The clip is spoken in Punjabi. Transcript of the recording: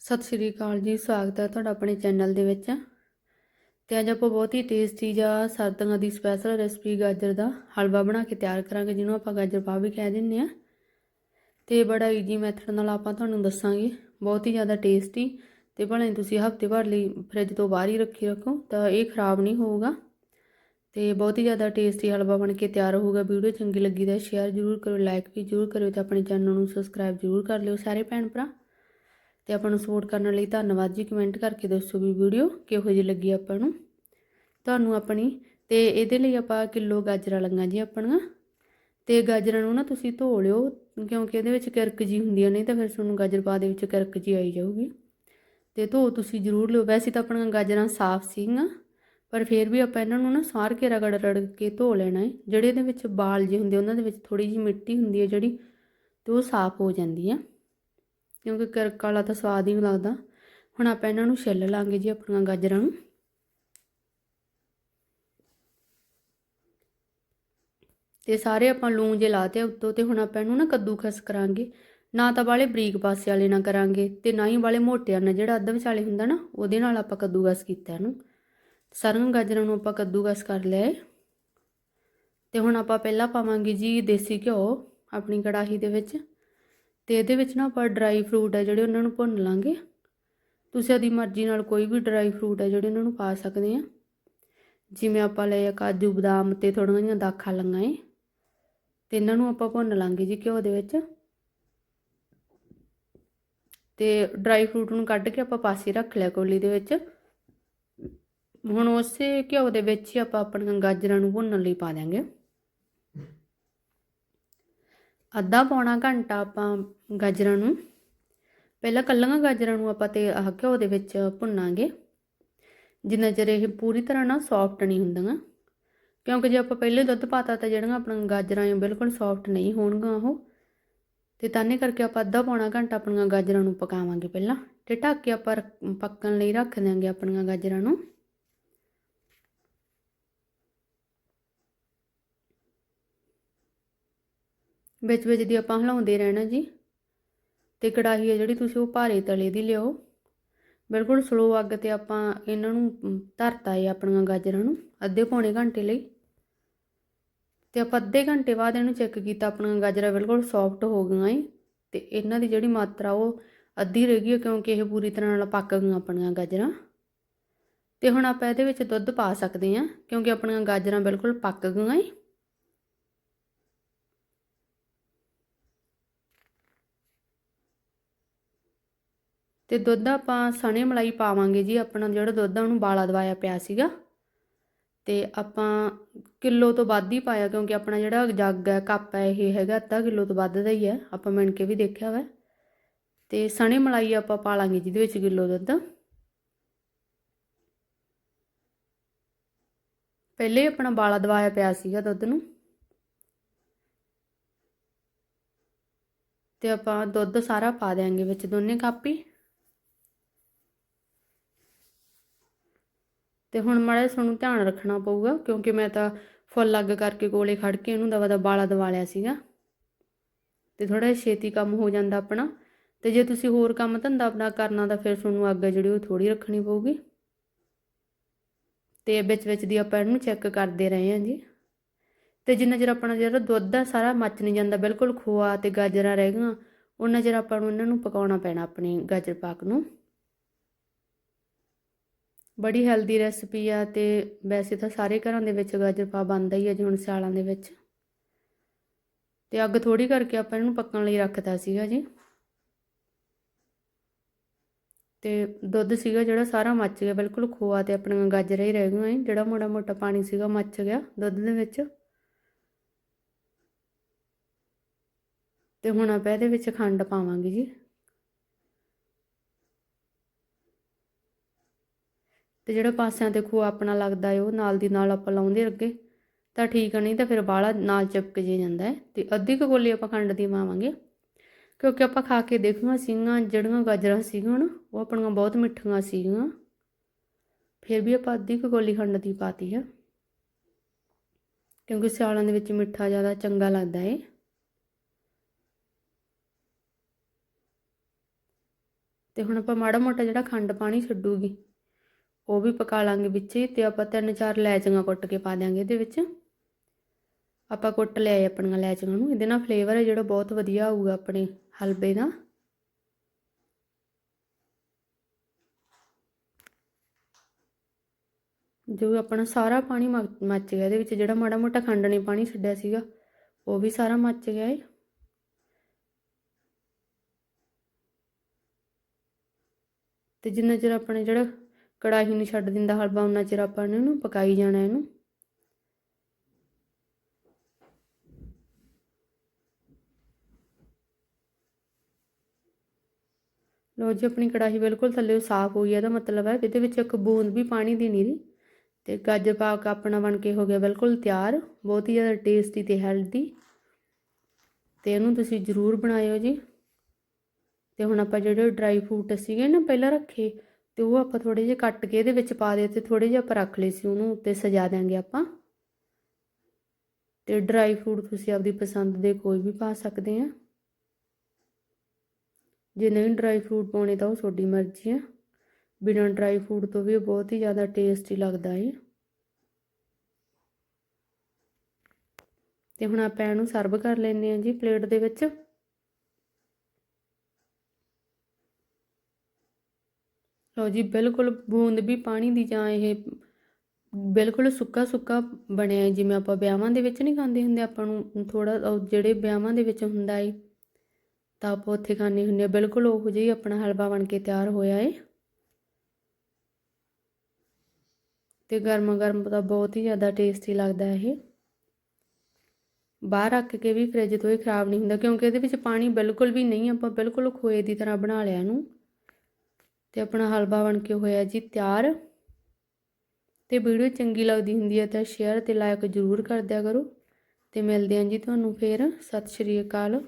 ਸਤਿ ਸ਼੍ਰੀ ਅਕਾਲ ਜੀ, ਸਵਾਗਤ ਹੈ ਤੁਹਾਡਾ ਆਪਣੇ ਚੈਨਲ ਦੇ ਵਿੱਚ। ਤੇ ਅੱਜ ਆਪਾਂ ਬਹੁਤ ਹੀ ਟੇਸਟੀ ਜਾਂ ਸਰਦੀਆਂ ਦੀ ਸਪੈਸ਼ਲ ਰੈਸਪੀ ਗਾਜਰ ਦਾ ਹਲਵਾ ਬਣਾ ਕੇ ਤਿਆਰ ਕਰਾਂਗੇ, ਜਿਹਨੂੰ ਆਪਾਂ ਗਾਜਰ ਪਾ ਵੀ ਕਹਿ ਦਿੰਦੇ ਆ ਤੇ ਬੜਾ ਈਜੀ ਮੈਥਡ ਨਾਲ ਆਪਾਂ ਤੁਹਾਨੂੰ ਦੱਸਾਂਗੇ, ਬਹੁਤ ਹੀ ਜ਼ਿਆਦਾ ਟੇਸਟੀ ਤੇ ਭਲੇ ਤੁਸੀਂ ਹਫ਼ਤੇ ਭਰ ਲਈ ਫ੍ਰਿਜ ਤੋਂ ਬਾਹਰ ਹੀ ਰੱਖੀ ਰੱਖੋ, ਤਾਂ ਇਹ ਖਰਾਬ ਨਹੀਂ ਹੋਊਗਾ। ਤੇ ਬਹੁਤ ਹੀ ਜ਼ਿਆਦਾ ਟੇਸਟੀ ਹਲਵਾ ਬਣ ਕੇ ਤਿਆਰ ਹੋਊਗਾ। ਵੀਡੀਓ ਚੰਗੀ ਲੱਗੀ ਤਾਂ ਸ਼ੇਅਰ ਜ਼ਰੂਰ ਕਰੋ ਲਾਈਕ ਵੀ ਜ਼ਰੂਰ ਕਰਿਓ ਤੇ ਆਪਣੇ ਚੈਨਲ ਨੂੰ ਸਬਸਕ੍ਰਾਈਬ ਜ਼ਰੂਰ ਕਰ ਲਿਓ, ਸਾਰੇ ਭੈਣ ਭਰਾ। ਤੇ ਆਪਾਂ ਨੂੰ ਸਪੋਰਟ ਕਰਨ ਲਈ ਧੰਨਵਾਦ ਜੀ ਕਮੈਂਟ ਕਰਕੇ ਦੱਸੋ ਵੀ ਵੀਡੀਓ ਕਿਹੋ ਜਿਹੀ ਲੱਗੀ ਆਪਾਂ ਨੂੰ। ਤੁਹਾਨੂੰ ਆਪਣੀ ਤੇ ਇਹਦੇ ਲਈ ਆਪਾਂ ਕਿਲੋ ਗਾਜਰਾਂ ਲੰਗਾ ਜੀ ਆਪਣੀਆਂ। ਤੇ ਗਾਜਰਾਂ ਨੂੰ ਨਾ ਤੁਸੀਂ ਧੋ ਲਿਓ, ਕਿਉਂਕਿ ਇਹਦੇ ਵਿੱਚ ਕਿਰਕ ਜੀ ਹੁੰਦੀਆਂ ਨਹੀਂ ਤਾਂ ਫਿਰ ਤੁਹਾਨੂੰ ਗਾਜਰ ਪਾ ਦੇ ਵਿੱਚ ਕਿਰਕ ਜੀ ਆਈ ਜਾਊਗੀ। ਤੇ ਧੋ ਤੁਸੀਂ ਜ਼ਰੂਰ ਲਿਓ। ਵੈਸੇ ਤਾਂ ਆਪਣੀਆਂ ਗਾਜਰਾਂ ਸਾਫ਼ ਸੀਗੀਆਂ, ਪਰ ਫਿਰ ਵੀ ਆਪਾਂ ਇਹਨਾਂ ਨੂੰ ਨਾ ਸਾਰ ਕੇ ਰਗੜ ਰੜ ਕੇ ਧੋ ਲੈਣਾ ਹੈ ਜਿਹੜੇ ਇਹਦੇ ਵਿੱਚ ਬਾਲ ਜਿਹੇ ਹੁੰਦੇ, ਉਹਨਾਂ ਦੇ ਵਿੱਚ ਥੋੜੀ ਜਿਹੀ ਮਿੱਟੀ ਹੁੰਦੀ ਹੈ ਜਿਹੜੀ, ਤੇ ਉਹ ਸਾਫ਼ ਹੋ ਜਾਂਦੀ ਹੈ ਕਿਉਂਕਿ ਕਰਕ ਵਾਲਾ ਤਾਂ ਸਵਾਦ ਹੀ ਨਹੀਂ ਲੱਗਦਾ। ਹੁਣ ਆਪਾਂ ਇਹਨਾਂ ਨੂੰ ਛਿੱਲ ਲਾਂਗੇ ਜੀ ਆਪਣੀਆਂ ਗਾਜਰਾਂ ਨੂੰ। ਤੇ ਸਾਰੇ ਆਪਾਂ ਲੂਣ ਜੇ ਲਾਤੇ ਉੱਤੋਂ ਤੇ ਹੁਣ ਆਪਾਂ ਇਹਨੂੰ ਨਾ ਕੱਦੂਕਸ ਕਰਾਂਗੇ। ਨਾ ਤਾਂ ਵਾਲੇ ਬਰੀਕ ਪਾਸੇ ਵਾਲੇ ਨਾਲ ਕਰਾਂਗੇ ਤੇ ਨਾ ਹੀ ਵਾਲੇ ਮੋਟੇ ਨਾਲ, ਜਿਹੜਾ ਅੱਧ ਵਿਚਾਲੇ ਹੁੰਦਾ ਨਾ, ਉਹਦੇ ਨਾਲ ਆਪਾਂ ਕੱਦੂਕਸ ਕੀਤਾ ਇਹਨੂੰ। ਸਾਰੀਆਂ ਗਾਜਰਾਂ ਨੂੰ ਆਪਾਂ ਕੱਦੂਕਸ ਕਰ ਲਿਆ ਤੇ ਹੁਣ ਆਪਾਂ ਪਹਿਲਾਂ ਪਾਵਾਂਗੇ ਜੀ ਦੇਸੀ ਘਿਓ ਆਪਣੀ ਕੜਾਹੀ ਦੇ ਵਿੱਚ। ਤੇ ਇਹਦੇ ਵਿੱਚ ਨਾ ਆਪਾਂ ਡਰਾਈ ਫਰੂਟ ਹੈ ਜਿਹੜੇ ਉਹਨਾਂ ਨੂੰ ਭੁੰਨ ਲਾਂਗੇ। ਤੁਸੀਂ ਆਦੀ ਮਰਜ਼ੀ ਨਾਲ ਕੋਈ ਵੀ ਡਰਾਈ ਫਰੂਟ ਹੈ ਜਿਹੜੇ ਉਹਨਾਂ ਨੂੰ ਪਾ ਸਕਦੇ ਆ। ਜਿਵੇਂ ਆਪਾਂ ਲਏ ਆ ਕਾਜੂ ਬਦਾਮ ਤੇ ਥੋੜੀਆਂ ਜਿਹੀਆਂ ਦਾਖਾਂ ਲੰਗਾ ਏ। ਤੇ ਇਹਨਾਂ ਨੂੰ ਆਪਾਂ ਭੁੰਨ ਲਾਂਗੇ ਜੀ ਘਿਓ ਦੇ ਵਿੱਚ। ਤੇ ਡਰਾਈ ਫਰੂਟ ਨੂੰ ਕੱਢ ਕੇ ਆਪਾਂ ਪਾਸੇ ਰੱਖ ਲਿਆ ਕੋਲੀ ਦੇ ਵਿੱਚ। ਹੁਣ ਉਸੇ ਘਿਓ ਦੇ ਵਿੱਚ ਹੀ ਆਪਾਂ ਆਪਣੀਆਂ ਗਾਜਰਾਂ ਨੂੰ ਭੁੰਨਣ ਲਈ ਪਾ ਦਾਂਗੇ ਅੱਧਾ ਪੌਣਾ ਘੰਟਾ ਆਪਾਂ ਗਾਜਰਾਂ ਨੂੰ, ਪਹਿਲਾਂ ਕੱਲੀਆਂ ਗਾਜਰਾਂ ਨੂੰ ਆਪਾਂ ਤੇ ਆਹ ਘਿਓ ਦੇ ਵਿੱਚ ਭੁੰਨਾਂਗੇ। ਜਿੰਨਾ ਚਿਰ ਇਹ ਪੂਰੀ ਤਰ੍ਹਾਂ ਨਾ ਸੌਫਟ ਨਹੀਂ ਹੁੰਦੀਆਂ, ਕਿਉਂਕਿ ਜੇ ਆਪਾਂ ਪਹਿਲੇ ਦੁੱਧ ਪਾਤਾ ਤਾਂ ਜਿਹੜੀਆਂ ਆਪਣੀਆਂ ਗਾਜਰਾਂ ਆ ਬਿਲਕੁਲ ਸੌਫਟ ਨਹੀਂ ਹੋਣਗੀਆਂ ਉਹ। ਤੇ ਤਾਨੇ ਕਰਕੇ ਆਪਾਂ ਅੱਧਾ ਪੌਣਾ ਘੰਟਾ ਆਪਣੀਆਂ ਗਾਜਰਾਂ ਨੂੰ ਪਕਾਵਾਂਗੇ ਪਹਿਲਾਂ ਤੇ ਢੱਕ ਕੇ ਆਪਾਂ ਪੱਕਣ ਲਈ ਰੱਖ ਦਿਆਂਗੇ ਆਪਣੀਆਂ ਗਾਜਰਾਂ ਨੂੰ। ਵਿੱਚ ਵਿੱਚ ਦੀ ਆਪਾਂ ਹਿਲਾਉਂਦੇ ਰਹਿਣਾ ਜੀ। ਤੇ ਕੜਾਹੀ ਹੈ ਜਿਹੜੀ ਤੁਸੀਂ ਉਹ ਭਾਰੇ ਤਲੇ ਦੀ ਲਿਓ ਬਿਲਕੁਲ ਸਲੋ ਅੱਗ ਤੇ ਆਪਾਂ ਇਹਨਾਂ ਨੂੰ ਧਰਤਾ ਏ ਆਪਣੀਆਂ ਗਾਜਰਾਂ ਨੂੰ ਅੱਧੇ ਪੌਣੇ ਘੰਟੇ ਲਈ। ਤੇ ਆਪਾਂ ਅੱਧੇ ਘੰਟੇ ਬਾਅਦ ਇਹਨੂੰ ਚੈੱਕ ਕੀਤਾ, ਆਪਣੀਆਂ ਗਾਜਰਾਂ ਬਿਲਕੁਲ ਸੌਫਟ ਹੋ ਗਈਆਂ ਏ। ਤੇ ਇਹਨਾਂ ਦੀ ਜਿਹੜੀ ਮਾਤਰਾ ਉਹ ਅੱਧੀ ਰਹਿ ਗਈ ਕਿਉਂਕਿ ਇਹ ਪੂਰੀ ਤਰ੍ਹਾਂ ਨਾਲ ਪੱਕ ਗਈਆਂ ਆਪਣੀਆਂ ਗਾਜਰਾਂ। ਤੇ ਹੁਣ ਆਪਾਂ ਇਹਦੇ ਵਿੱਚ ਦੁੱਧ ਪਾ ਸਕਦੇ ਹਾਂ ਕਿਉਂਕਿ ਆਪਣੀਆਂ ਗਾਜਰਾਂ ਬਿਲਕੁਲ ਪੱਕ ਗਈਆਂ ਏ। ਤੇ ਦੁੱਧ ਆਪਾਂ ਸਣੇ ਮਲਾਈ ਪਾਵਾਂਗੇ ਜੀ, ਆਪਣਾ ਜਿਹੜਾ ਦੁੱਧ ਆ ਉਹਨੂੰ ਬਾਲਾ ਦਵਾਇਆ ਪਿਆ ਸੀਗਾ। ਤੇ ਆਪਾਂ ਕਿਲੋ ਤੋਂ ਵੱਧ ਹੀ ਪਾਇਆ, ਕਿਉਂਕਿ ਆਪਣਾ ਜਿਹੜਾ ਜੱਗ ਹੈ, ਕੱਪ ਹੈ, ਇਹ ਹੈਗਾ ਅੱਧਾ ਕਿਲੋ ਤੋਂ ਵੱਧ ਦਾ ਹੀ ਹੈ, ਆਪਾਂ ਮਿਣ ਕੇ ਵੀ ਦੇਖਿਆ ਵਾ ਤੇ ਸਣੇ ਮਲਾਈ ਆਪਾਂ ਪਾ ਲਾਂਗੇ ਜਿਹਦੇ ਵਿੱਚ ਕਿਲੋ ਦੁੱਧ। ਪਹਿਲੇ ਆਪਣਾ ਬਾਲਾ ਦਵਾਇਆ ਪਿਆ ਸੀਗਾ ਦੁੱਧ ਨੂੰ। ਤੇ ਆਪਾਂ ਦੁੱਧ ਸਾਰਾ ਪਾ ਦੇਾਂਗੇ ਵਿੱਚ ਦੋਨੇ ਕੱਪ ਹੀ ਤੇ ਹੁਣ ਮਾੜਾ ਸਾਨੂੰ ਧਿਆਨ ਰੱਖਣਾ ਪਊਗਾ, ਕਿਉਂਕਿ ਮੈਂ ਤਾਂ ਫੁੱਲ ਲੱਗ ਕਰਕੇ ਕੋਲੇ ਖੜ ਕੇ ਇਹਨੂੰ ਦਵਾ ਦਾ ਬਾਲਾ ਦਵਾ ਲਿਆ ਸੀਗਾ। ਤੇ ਥੋੜਾ ਛੇਤੀ ਕੰਮ ਹੋ ਜਾਂਦਾ ਆਪਣਾ। ਤੇ ਜੇ ਤੁਸੀਂ ਹੋਰ ਕੰਮ ਧੰਦਾ ਆਪਣਾ ਕਰਨਾ ਤਾਂ ਫਿਰ ਤੁਹਾਨੂੰ ਅੱਗ ਜਿਹੜੀ ਉਹ ਥੋੜੀ ਰੱਖਣੀ ਪਊਗੀ। ਤੇ ਵਿੱਚ ਵਿੱਚ ਦੀ ਆਪਾਂ ਇਹਨੂੰ ਚੈੱਕ ਕਰਦੇ ਰਹੇ ਹਾਂ ਜੀ। ਤੇ ਜਿੰਨਾ ਚਿਰ ਆਪਣਾ ਜਿਹੜਾ ਦੁੱਧ ਆ ਸਾਰਾ ਮੱਚ ਨਹੀਂ ਜਾਂਦਾ, ਬਿਲਕੁਲ ਖੋਆ ਤੇ ਗਾਜਰਾਂ ਰਹਿ ਗਈਆਂ ਉਹਨਾਂ ਚਿਰ ਆਪਾਂ ਨੂੰ ਇਹਨਾਂ ਨੂੰ ਪਕਾਉਣਾ ਪੈਣਾ ਆਪਣੀ ਗਾਜਰ ਪਾਕ ਨੂੰ। ਬੜੀ ਹੈਲਦੀ ਰੈਸਪੀ ਆ ਤੇ ਵੈਸੇ ਤਾਂ ਸਾਰੇ ਘਰਾਂ ਦੇ ਵਿੱਚ ਗਾਜਰ ਪਾ ਬਣਦਾ ਹੀ ਹੈ ਜੀ ਹੁਣ ਸਿਆਲਾਂ ਦੇ ਵਿੱਚ। ਤੇ ਅੱਗ ਥੋੜੀ ਕਰਕੇ ਆਪਾਂ ਇਹਨੂੰ ਪੱਕਣ ਲਈ ਰੱਖਤਾ ਸੀਗਾ ਜੀ। ਤੇ ਦੁੱਧ ਸੀਗਾ ਜਿਹੜਾ ਸਾਰਾ ਮੱਚ ਗਿਆ, ਬਿਲਕੁਲ ਖੋਆ ਤੇ ਆਪਣੀਆਂ ਗਾਜਰਾਂ ਹੀ ਰਹਿ ਗਈਆਂ ਜਿਹੜਾ ਮੋੜਾ ਮੋਟਾ ਪਾਣੀ ਸੀਗਾ ਮੱਚ ਗਿਆ ਦੁੱਧ ਦੇ ਵਿੱਚ। ਤੇ ਹੁਣ ਆਪਾਂ ਇਹਦੇ ਵਿੱਚ ਖੰਡ ਪਾਵਾਂਗੇ ਜੀ। ਤੇ ਜਿਹੜਾ ਪਾਸਿਆਂ ਤੇ ਖੋਆ ਆਪਣਾ ਲੱਗਦਾ ਹੈ ਉਹ ਨਾਲ ਦੀ ਨਾਲ ਆਪਾਂ ਲਾਉਂਦੇ ਅੱਗੇ। ਤਾਂ ਠੀਕ ਨਹੀਂ ਤਾਂ ਫਿਰ ਬਾਲਾ ਨਾਲ ਚਿਪਕ ਜੇ ਜਾਂਦਾ ਹੈ ਤੇ ਅੱਧੀ ਕੁ ਗੋਲੀ ਆਪਾਂ ਖੰਡ ਦੀ ਪਾਵਾਂਗੇ ਕਿਉਂਕਿ ਆਪਾਂ ਖਾ ਕੇ ਦੇਖੀਆਂ ਸੀਗੀਆਂ, ਜਿਹੜੀਆਂ ਗਾਜਰਾਂ ਸੀਗੀਆਂ ਨਾ, ਉਹ ਆਪਣੀਆਂ ਬਹੁਤ ਮਿੱਠੀਆਂ ਸੀਗੀਆਂ। ਫਿਰ ਵੀ ਆਪਾਂ ਅੱਧੀ ਕੁ ਗੋਲੀ ਖੰਡ ਦੀ ਪਾਤੀ ਹੈ ਕਿਉਂਕਿ ਸਿਆਲਾਂ ਦੇ ਵਿੱਚ ਮਿੱਠਾ ਜ਼ਿਆਦਾ ਚੰਗਾ ਲੱਗਦਾ ਹੈ ਤੇ ਹੁਣ ਆਪਾਂ ਮਾੜਾ ਮੋਟਾ ਜਿਹੜਾ ਖੰਡ ਪਾਣੀ ਛੱਡੂਗੀ ਉਹ ਵੀ ਪਕਾ ਲਾਂਗੇ ਵਿੱਚ ਹੀ ਤੇ ਆਪਾਂ ਤਿੰਨ ਚਾਰ ਲੈਚੀਆਂ ਕੁੱਟ ਕੇ ਪਾ ਦਿਆਂਗੇ ਇਹਦੇ ਵਿੱਚ। ਆਪਾਂ ਕੁੱਟ ਲਿਆ ਆਪਣੀਆਂ ਲੈਚੀਆਂ ਨੂੰ। ਇਹਦੇ ਨਾਲ ਫਲੇਵਰ ਹੈ ਜਿਹੜਾ ਬਹੁਤ ਵਧੀਆ ਆਊਗਾ ਆਪਣੇ ਹਲਵੇ ਦਾ। ਜੋ ਆਪਣਾ ਸਾਰਾ ਪਾਣੀ ਮੱਚ ਮੱਚ ਗਿਆ ਇਹਦੇ ਵਿੱਚ। ਜਿਹੜਾ ਮਾੜਾ ਮੋਟਾ ਖੰਡ ਨੇ ਪਾਣੀ ਛੱਡਿਆ ਸੀਗਾ, ਉਹ ਵੀ ਸਾਰਾ ਮੱਚ ਗਿਆ ਏ। ਤੇ ਜਿੰਨਾ ਚਿਰ ਆਪਣੇ ਜਿਹੜਾ ਕੜਾਹੀ ਨੂੰ ਛੱਡ ਦਿੰਦਾ, ਹਲਵਾ ਉਹਨਾਂ ਚਿਰ ਆਪਾਂ ਨੇ ਇਹਨੂੰ ਪਕਾਈ ਜਾਣਾ ਇਹਨੂੰ। ਲੋ ਜੀ, ਆਪਣੀ ਕੜਾਹੀ ਬਿਲਕੁਲ ਥੱਲੇ ਸਾਫ਼ ਹੋਈ ਹੈ ਇਹਦਾ ਮਤਲਬ ਹੈ ਇਹਦੇ ਵਿੱਚ ਇੱਕ ਬੂੰਦ ਵੀ ਪਾਣੀ ਦੀ ਨਹੀਂ ਰਹੀ ਤੇ ਗਾਜਰ ਪਾਕ ਆਪਣਾ ਬਣ ਕੇ ਹੋ ਗਿਆ ਬਿਲਕੁਲ ਤਿਆਰ, ਬਹੁਤ ਹੀ ਜ਼ਿਆਦਾ ਟੇਸਟੀ ਤੇ ਹੈਲਦੀ ਤੇ ਇਹਨੂੰ ਤੁਸੀਂ ਜ਼ਰੂਰ ਬਣਾਇਓ ਜੀ। ਤੇ ਹੁਣ ਆਪਾਂ ਜਿਹੜੇ ਡਰਾਈ ਫਰੂਟ ਸੀਗੇ ਨਾ, ਪਹਿਲਾਂ ਰੱਖੇ ਤੇ ਉਹ ਆਪਾਂ ਥੋੜੇ ਜਿਹੇ ਕੱਟ ਕੇ ਇਹਦੇ ਵਿੱਚ ਪਾ ਦੇ ਤੇ ਥੋੜੇ ਜਿਹੇ ਆਪਾਂ ਰੱਖ ਲਏ ਸੀ, ਉਹਨੂੰ ਉੱਤੇ ਸਜਾ ਦਾਂਗੇ ਆਪਾਂ। ਤੇ ਡਰਾਈ ਫਰੂਟ ਤੁਸੀਂ ਆਪਦੀ ਪਸੰਦ ਦੇ ਕੋਈ ਵੀ ਪਾ ਸਕਦੇ ਆ। ਜੇ ਨਹੀਂ ਡਰਾਈ ਫਰੂਟ ਪਾਉਣੇ ਤਾਂ ਉਹ ਤੁਹਾਡੀ ਮਰਜ਼ੀ ਆ। ਬਿਨਾਂ ਡਰਾਈ ਫਰੂਟ ਤੋਂ ਵੀ ਬਹੁਤ ਹੀ ਜ਼ਿਆਦਾ ਟੇਸਟੀ ਲੱਗਦਾ ਹੈ ਤੇ ਹੁਣ ਆਪਾਂ ਇਹਨੂੰ ਸਰਵ ਕਰ ਲੈਂਦੇ ਆ ਜੀ ਪਲੇਟ ਦੇ ਵਿੱਚ। ਲਓ ਜੀ, ਬਿਲਕੁਲ ਬੂੰਦ ਵੀ ਪਾਣੀ ਦੀ ਜਾਂ ਇਹ ਬਿਲਕੁਲ ਸੁੱਕਾ ਸੁੱਕਾ ਬਣਿਆ ਜਿਵੇਂ ਆਪਾਂ ਵਿਆਹਾਂ ਦੇ ਵਿੱਚ ਨਹੀਂ ਖਾਂਦੇ ਹੁੰਦੇ, ਆਪਾਂ ਨੂੰ ਥੋੜਾ ਜਿਹੜੇ ਵਿਆਹਾਂ ਦੇ ਵਿੱਚ ਹੁੰਦਾ ਏ, ਤਾਂ ਆਪਾਂ ਉੱਥੇ ਖਾਣੇ ਹੁੰਦੇ ਆ ਬਿਲਕੁਲ ਉਹੋ ਜਿਹਾ ਹੀ ਆਪਣਾ ਹਲਵਾ ਬਣ ਕੇ ਤਿਆਰ ਹੋਇਆ ਏ। ਤੇ ਗਰਮ ਗਰਮ ਤਾਂ ਬਹੁਤ ਹੀ ਜ਼ਿਆਦਾ ਟੇਸਟੀ ਲੱਗਦਾ ਇਹ। ਬਾਹਰ ਰੱਖ ਕੇ ਵੀ ਫ੍ਰਿਜ ਤੋਂ ਇਹ ਖਰਾਬ ਨਹੀਂ ਹੁੰਦਾ, ਕਿਉਂਕਿ ਇਹਦੇ ਵਿੱਚ ਪਾਣੀ ਬਿਲਕੁਲ ਵੀ ਨਹੀਂ, ਆਪਾਂ ਬਿਲਕੁਲ ਖੋਏ ਦੀ ਤਰ੍ਹਾਂ ਬਣਾ ਲਿਆ ਇਹਨੂੰ। ਤੇ ਆਪਣਾ ਹਲਵਾ ਬਣ ਕੇ ਹੋਇਆ ਜੀ ਤਿਆਰ। ਤੇ ਵੀਡੀਓ ਚੰਗੀ ਲੱਗਦੀ ਹੁੰਦੀ ਹੈ ਤਾਂ ਸ਼ੇਅਰ ਤੇ ਲਾਈਕ ਜ਼ਰੂਰ ਕਰ ਦਿਆ ਕਰੋ। ਤੇ ਮਿਲਦੇ ਹਾਂ ਜੀ ਤੁਹਾਨੂੰ ਫੇਰ। ਸਤਿ ਸ਼੍ਰੀ ਅਕਾਲ।